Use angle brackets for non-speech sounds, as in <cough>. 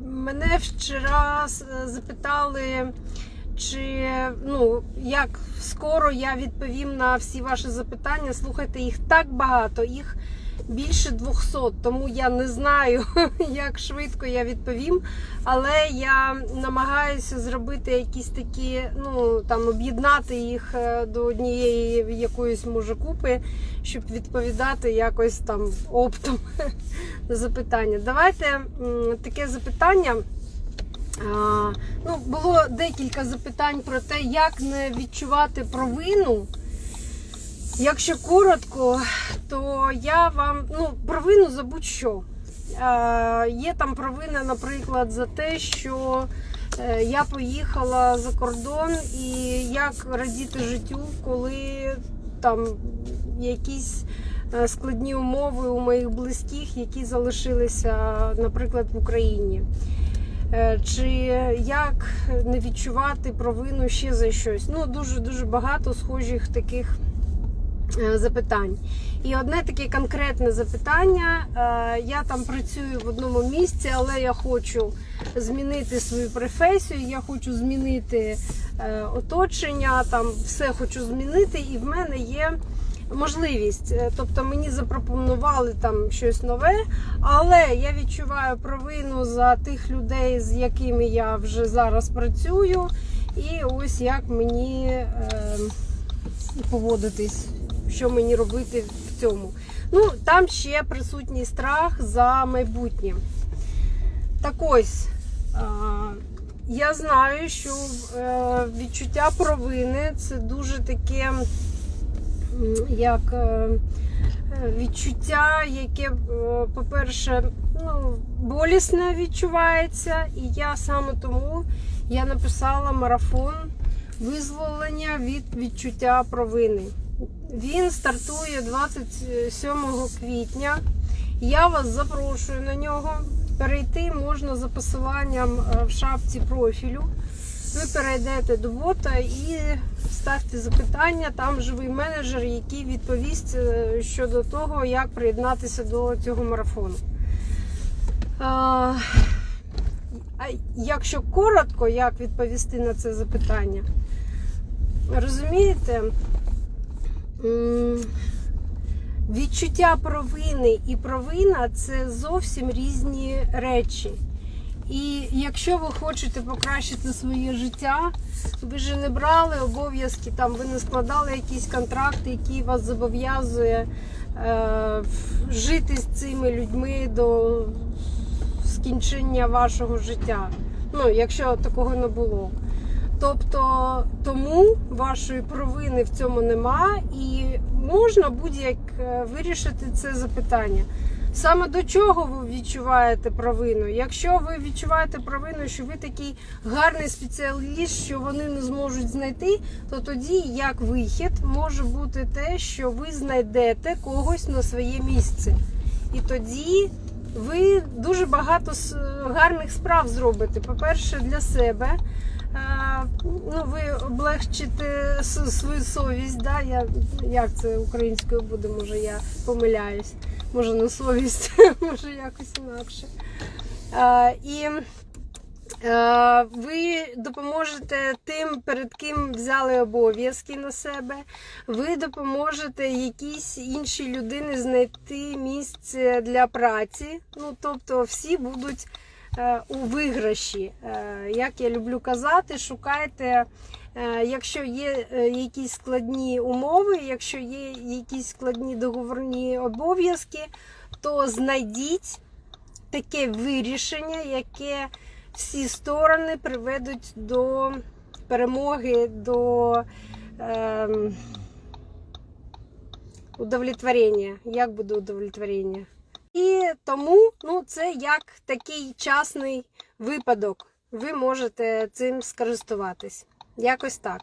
Мене вчора запитали, чи ну як скоро я відповім на всі ваші запитання. Слухайте, їх так багато, їх більше 200, тому я не знаю, <laughs> як швидко я відповім. Але я намагаюся зробити якісь такі, ну там об'єднати їх е, до однієї якоїсь може купи, щоб відповідати якось там оптом <laughs> на запитання. Давайте таке запитання. Ну, було декілька запитань про те, як не відчувати провину. Якщо коротко, то я вам ну, провину за будь-що. Є там провина, наприклад, за те, що е, я поїхала за кордон і як радіти життю, коли там якісь е, складні умови у моїх близьких, які залишилися, наприклад, в Україні. Е, Чи як не відчувати провину ще за щось? Ну, дуже дуже багато схожих таких е, запитань. І одне таке конкретне запитання. е, Я там працюю в одному місці, але я хочу змінити свою професію, я хочу змінити оточення, там все хочу змінити, і в мене є можливість. Е, Тобто мені запропонували там щось нове, але я відчуваю провину за тих людей, з якими я вже зараз працюю, і ось як мені е, поводитись, що мені робити в цьому. Ну, там ще присутній страх за майбутнє. Так ось. Я знаю, що е, відчуття провини це дуже таке, як е, е, відчуття, яке, по-перше, ну, болісне відчувається. І я саме тому я написала марафон визволення від відчуття провини. Він стартує 27 квітня. Я вас запрошую на нього. Перейти можна за посиланням е, в шапці профілю. Ви перейдете до бота і ставте запитання. Там живий менеджер, який відповість е, щодо того, як приєднатися до цього марафону. А, а якщо коротко, як відповісти на це запитання, розумієте? Відчуття провини і провина це зовсім різні речі. І якщо ви хочете покращити своє життя, ви ж не брали обов'язки, там ви не складали якісь контракти, які вас зобов'язує е, жити з цими людьми до скінчення вашого життя. Ну, якщо такого не було. Тобто тому вашої провини в цьому нема, і можна будь-як вирішити це запитання. Саме до чого ви відчуваєте провину? Якщо ви відчуваєте провину, що ви такий гарний спеціаліст, що вони не зможуть знайти, то тоді як вихід може бути те, що ви знайдете когось на своє місце. І тоді ви дуже багато гарних справ зробите. По-перше, для себе. Ну, ви облегчите свою совість, да? я, як це українською буде, може я помиляюсь, може не совість, <laughs> може якось інакше. Е, І ви допоможете тим, перед ким взяли обов'язки на себе. Ви допоможете якійсь іншій людині знайти місце для праці. Ну, тобто всі будуть у виграші. Е, Як я люблю казати, шукайте. е, Якщо є е, якісь складні умови, якщо є якісь складні договорні обов'язки, то знайдіть таке вирішення, яке всі сторони приведуть до перемоги, до ем, удовлетворення. Як буде удовлетворення? І тому ну, це як такий часний випадок. Ви можете цим скористуватись. Якось так.